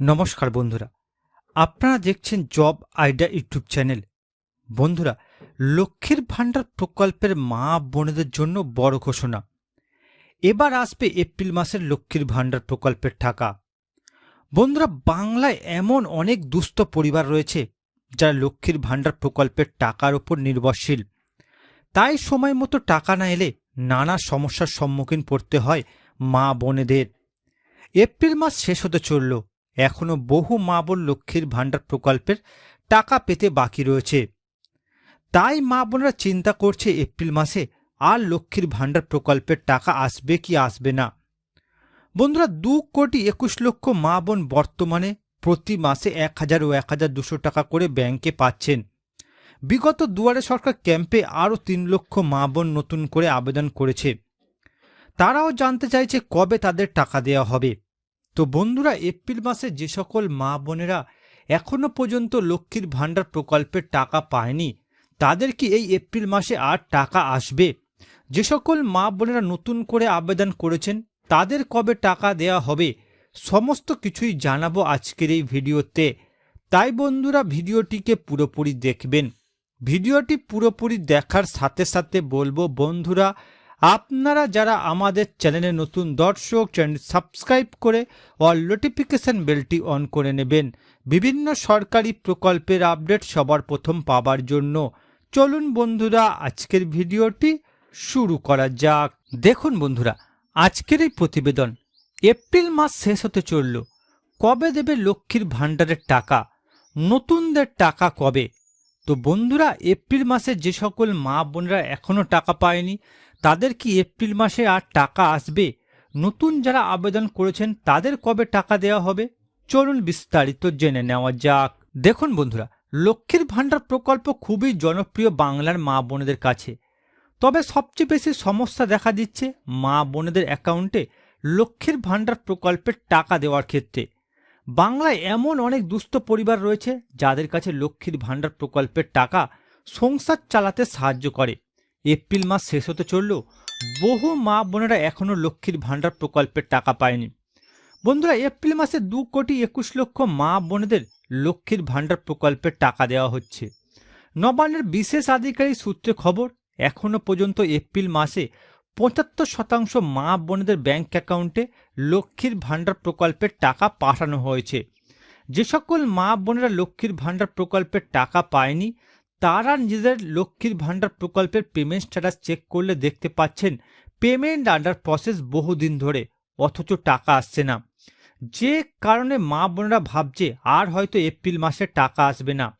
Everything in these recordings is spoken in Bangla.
নমস্কার বন্ধুরা। আপনারা দেখছেন জব আইডিয়া ইউটিউব চ্যানেল। বন্ধুরা, লক্ষ্মীর ভাণ্ডার প্রকল্পের মা বোনেদের জন্য বড় ঘোষণা। এবার আসবে এপ্রিল মাসের লক্ষ্মীর ভাণ্ডার প্রকল্পের টাকা। বন্ধুরা, বাংলায় এমন অনেক দুস্থ পরিবার রয়েছে যারা লক্ষ্মীর ভাণ্ডার প্রকল্পের টাকার উপর নির্ভরশীল। তাই সময় মতো টাকা না এলে নানা সমস্যার সম্মুখীন পড়তে হয় মা বোনেদের। এপ্রিল মাস শেষ হতে চলল। এখনও বহু মা বোন লক্ষ্মীর ভাণ্ডার প্রকল্পের টাকা পেতে বাকি রয়েছে। তাই মা বোনরা চিন্তা করছে এপ্রিল মাসে আর লক্ষ্মীর ভাণ্ডার প্রকল্পের টাকা আসবে কি আসবে না। বন্ধুরা, দু কোটি একুশ লক্ষ মা বোন বর্তমানে প্রতি মাসে এক হাজার ও এক হাজার দুশো টাকা করে ব্যাংকে পাচ্ছেন। বিগত দুয়ারে সরকার ক্যাম্পে আরও তিন লক্ষ মা বোন নতুন করে আবেদন করেছে। তারাও জানতে চাইছে কবে তাদের টাকা দেওয়া হবে। তো বন্ধুরা, এপ্রিল মাসে যে সকল মা বোনেরা এখনও পর্যন্ত লক্ষ্মীর ভাণ্ডার প্রকল্পের টাকা পায়নি, তাদের কি এই এপ্রিল মাসে আর টাকা আসবে? যে সকল মা বোনেরা নতুন করে আবেদন করেছেন, তাদের কবে টাকা দেয়া হবে? সমস্ত কিছুই জানাব আজকের এই ভিডিওতে। তাই বন্ধুরা, ভিডিওটিকে পুরোপুরি দেখবেন। ভিডিওটি পুরোপুরি দেখার সাথে সাথে বলব, বন্ধুরা আপনারা যারা আমাদের চ্যানেলে নতুন দর্শক চ্যানেল সাবস্ক্রাইব করে অল নোটিফিকেশন বেলটি অন করে নেবেন। বিভিন্ন সরকারি প্রকল্পের আপডেট সবার প্রথম পাবার জন্য চলুন বন্ধুরা, আজকের ভিডিওটি শুরু করা যাক। দেখুন বন্ধুরা, আজকের এই প্রতিবেদন এপ্রিল মাস শেষ হতে চলল। কবে দেবে লক্ষ্মীর ভাণ্ডারের টাকা? নতুনদের টাকা কবে? তো বন্ধুরা, এপ্রিল মাসে যে সকল মা বোনরা এখনও টাকা পায়নি তাদের কি এপ্রিল মাসে আর টাকা আসবে? নতুন যারা আবেদন করেছেন, তাদের কবে টাকা দেওয়া হবে? চলুন বিস্তারিত জেনে নেওয়া যাক। দেখুন বন্ধুরা, লক্ষ্মীর ভাণ্ডার প্রকল্প খুবই জনপ্রিয় বাংলার মা বোনেদের কাছে। তবে সবচেয়ে বেশি সমস্যা দেখা দিচ্ছে মা বোনেদের অ্যাকাউন্টে লক্ষ্মীর ভাণ্ডার প্রকল্পের টাকা দেওয়ার ক্ষেত্রে। বাংলায় এমন অনেক দুস্থ পরিবার রয়েছে, যাদের কাছে লক্ষ্মীর ভাণ্ডার প্রকল্পের টাকা সংসার চালাতে সাহায্য করে। এপ্রিল মাস শেষ হতে চলল। বহু মা বোনেরা এখনও লক্ষ্মীর ভাণ্ডার প্রকল্পের টাকা পায়নি। বন্ধুরা, এপ্রিল মাসে দু কোটি একুশ লক্ষ মা বোনেদের লক্ষ্মীর ভাণ্ডার প্রকল্পের টাকা দেওয়া হচ্ছে। নবান্নের বিশেষ আধিকারিক সূত্রে খবর এখনও পর্যন্ত এপ্রিল মাসে পঁচাত্তর শতাংশ মা বোনেদের ব্যাংক অ্যাকাউন্টে লক্ষ্মীর ভাণ্ডার প্রকল্পের টাকা পাঠানো হয়েছে। যে সকল মা বোনেরা লক্ষ্মীর ভাণ্ডার প্রকল্পের টাকা পায়নি তারা নিজেদের লক্ষ্মীর ভাণ্ডার প্রকল্পের পেমেন্ট স্ট্যাটাস চেক করলে দেখতে পাচ্ছেন পেমেন্ট আন্ডার প্রসেস বহুদিন ধরে, অথচ টাকা আসছে না। যে কারণে মা বোনেরা ভাবছে, আর হয়তো এপ্রিল মাসে টাকা আসবে না।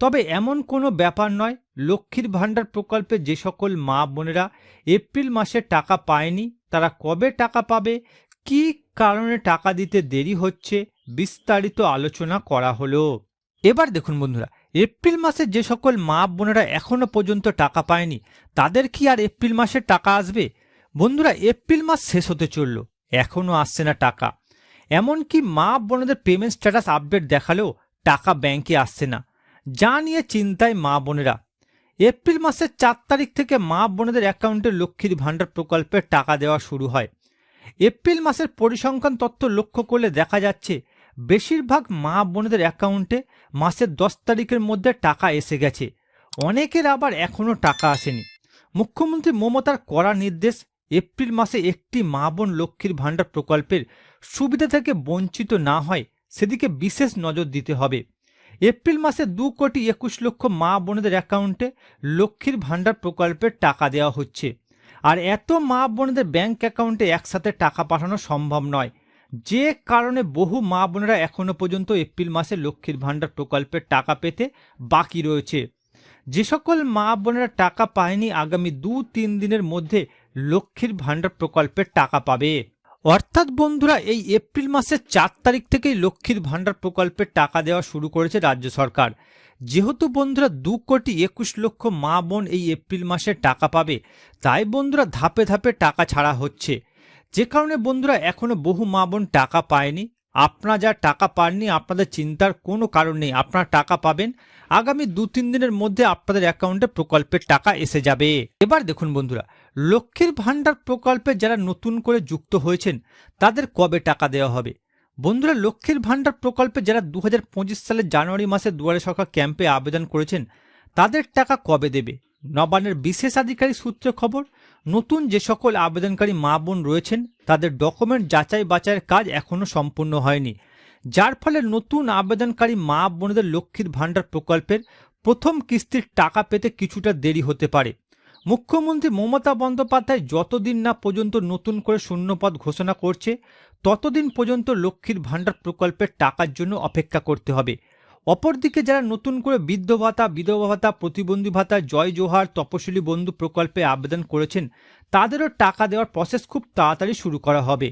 তবে এমন কোনো ব্যাপার নয়, লক্ষ্মীর ভাণ্ডার প্রকল্পে যে সকল মা বোনেরা এপ্রিল মাসে টাকা পায়নি, তারা কবে টাকা পাবে, কি কারণে টাকা দিতে দেরি হচ্ছে, বিস্তারিত আলোচনা করা হলো। এবার দেখুন বন্ধুরা, এপ্রিল মাসে যে সকল মা বোনেরা এখনও পর্যন্ত টাকা পায়নি, তাদের কি আর এপ্রিল মাসে টাকা আসবে? বন্ধুরা, এপ্রিল মাস শেষ হতে চলল এখনও আসছে না টাকা। এমনকি মা বোনেদের পেমেন্ট স্ট্যাটাস আপডেট দেখালেও টাকা ব্যাংকে আসছে না। যা নিয়ে চিন্তায় মা বোনেরা। এপ্রিল মাসের চার তারিখ থেকে মা বোনেদের অ্যাকাউন্টে লক্ষ্মীর ভাণ্ডার প্রকল্পের টাকা দেওয়া শুরু হয়। এপ্রিল মাসের পরিসংখ্যান তথ্য লক্ষ্য করলে দেখা যাচ্ছে বেশিরভাগ মা বোনেদের অ্যাকাউন্টে মাসের দশ তারিখের মধ্যে টাকা এসে গেছে। অনেকের আবার এখনও টাকা আসেনি। মুখ্যমন্ত্রী মমতার কড়া নির্দেশ এপ্রিল মাসে একটি মা বোন লক্ষ্মীর ভাণ্ডার প্রকল্পের সুবিধা থেকে বঞ্চিত না হয় সেদিকে বিশেষ নজর দিতে হবে। এপ্রিল মাসে দু কোটি একুশ লক্ষ মা বোনদের অ্যাকাউন্টে লক্ষ্মীর ভাণ্ডার প্রকল্পের টাকা দেওয়া হচ্ছে। আর এত মা বোনেদের ব্যাংক অ্যাকাউন্টে একসাথে টাকা পাঠানো সম্ভব নয়। যে কারণে বহু মা বোনেরা এখনও পর্যন্ত এপ্রিল মাসে লক্ষ্মীর ভাণ্ডার প্রকল্পের টাকা পেতে বাকি রয়েছে। যে সকল মা বোনেরা টাকা পায়নি, আগামী দু তিন দিনের মধ্যে লক্ষ্মীর ভাণ্ডার প্রকল্পের টাকা পাবে। অর্থাৎ বন্ধুরা, এই এপ্রিল মাসের চার তারিখ থেকেই লক্ষ্মীর ভাণ্ডার প্রকল্পের টাকা দেওয়া শুরু করেছে রাজ্য সরকার। যেহেতু বন্ধুরা, দু কোটি একুশ লক্ষ মা বোন এই এপ্রিল মাসে টাকা পাবে, তাই বন্ধুরা ধাপে ধাপে টাকা ছাড়া হচ্ছে। যে কারণে বন্ধুরা এখনও বহু মা বোন টাকা পায়নি, আপনারা যা টাকা পাননি, আপনাদের চিন্তার কোনো কারণ নেই, আপনারা টাকা পাবেন। আগামী দু তিন দিনের মধ্যে আপনাদের অ্যাকাউন্টে প্রকল্পের টাকা এসে যাবে। এবার দেখুন বন্ধুরা, লক্ষ্মীর ভাণ্ডার প্রকল্পে যারা নতুন করে যুক্ত হয়েছেন, তাদের কবে টাকা দেওয়া হবে? বন্ধুরা, লক্ষ্মীর ভাণ্ডার প্রকল্পে যারা দু হাজার পঁচিশ সালের জানুয়ারি মাসে দুয়ারে সরকার ক্যাম্পে আবেদন করেছেন, তাদের টাকা কবে দেবে? নবান্নের বিশেষ আধিকারিক সূত্রে খবর নতুন যে সকল আবেদনকারী মা বোন রয়েছেন, তাদের ডকুমেন্ট যাচাই বাছাইয়ের কাজ এখনও সম্পূর্ণ হয়নি। যার ফলে নতুন আবেদনকারী মা বোনদের লক্ষ্মীর ভাণ্ডার প্রকল্পের প্রথম কিস্তির টাকা পেতে কিছুটা দেরি হতে পারে। মুখ্যমন্ত্রী মমতা বন্দ্যোপাধ্যায় যতদিন না পর্যন্ত নতুন করে শূন্যপদ ঘোষণা করছে, ততদিন পর্যন্ত লক্ষ্মীর ভাণ্ডার প্রকল্পের টাকার জন্য অপেক্ষা করতে হবে। অপরদিকে যারা নতুন করে বৃদ্ধ ভাতা, বিধবা ভাতা, প্রতিবন্ধী ভাতা, জয় জোহার তপশিলি বন্ধু প্রকল্পে আবেদন করেছেন, তাদেরও টাকা দেওয়ার প্রসেস খুব তাড়াতাড়ি শুরু করা হবে।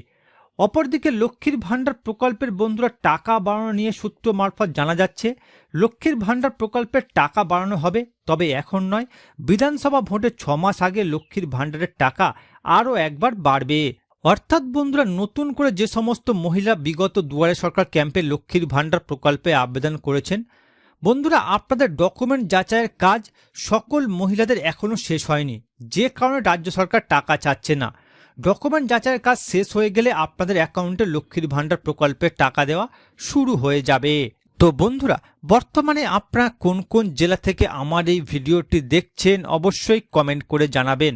অপরদিকে লক্ষ্মীর ভাণ্ডার প্রকল্পের বন্ধুরা টাকা বাড়ানো নিয়ে সূত্র মারফত জানা যাচ্ছে, লক্ষ্মীর ভাণ্ডার প্রকল্পের টাকা বাড়ানো হবে, তবে এখন নয়, বিধানসভা ভোটের ছ মাস আগে লক্ষ্মীর ভাণ্ডারের টাকা আরও একবার বাড়বে। অর্থাৎ বন্ধুরা, নতুন করে যে সমস্ত মহিলা বিগত দুয়ারে সরকার ক্যাম্পে লক্ষ্মীর ভাণ্ডার প্রকল্পে আবেদন করেছেন, বন্ধুরা, আপনাদের ডকুমেন্ট যাচাইয়ের কাজ সকল মহিলাদের এখনও শেষ হয়নি। যে কারণে রাজ্য সরকার টাকা চাচ্ছে না। ডকুমেন্ট যাচাইয়ের কাজ শেষ হয়ে গেলে আপনাদের অ্যাকাউন্টে লক্ষ্মীর ভাণ্ডার প্রকল্পের টাকা দেওয়া শুরু হয়ে যাবে। তো বন্ধুরা, বর্তমানে আপনারা কোন কোন জেলা থেকে আমার এই ভিডিওটি দেখছেন, অবশ্যই কমেন্ট করে জানাবেন।